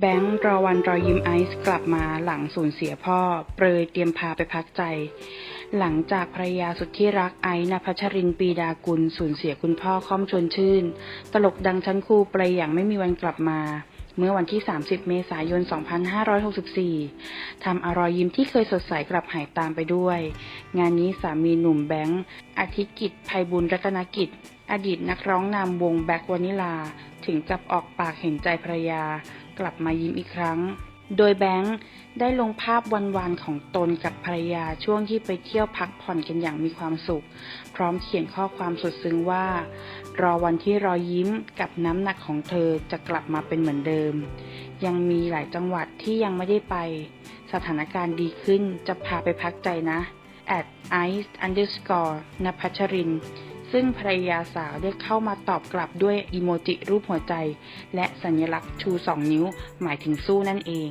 แบงค์รอวันรอยยิ้มไอซ์กลับมาหลังสูญเสียพ่อ เปรยเตรียมพาไปพักใจ หลังจากภรรยาสุดที่รักไอซ์นภัชรินปีดากุลสูญเสียคุณพ่อค่อมชวนชื่น ตลกดังชั้นครูเปรยอย่างไม่มีวันกลับมา เมื่อวันที่ 30 เมษายน 2564 ทำอรอยยิ้มที่เคยสดใสกลับหายตามไปด้วย งานนี้สามีหนุ่มแบงค์อาทิตกิจภัยบุญรัตนกิจ อดีตนักร้องนำวงแบ็กวานิลา ถึงกับออกปากเห็นใจภรรยา กลับมายิ้มอีกครั้ง โดยแบงค์ได้ลงภาพวันๆของตนกับภรรยาช่วงที่ไปเที่ยวพักผ่อนกันอย่างมีความสุข พร้อมเขียนข้อความสุดซึ้งว่า รอวันที่รอยยิ้มกับน้ำหนักของเธอจะกลับมาเป็นเหมือนเดิม ยังมีหลายจังหวัดที่ยังไม่ได้ไป สถานการณ์ดีขึ้นจะพาไปพักใจนะ at ice underscore นภัชริน ซึ่งภรรยาสาวได้เข้ามาตอบกลับด้วยอีโมจิรูปหัวใจ และสัญลักษณ์ชูสองนิ้ว หมายถึงสู้นั่นเอง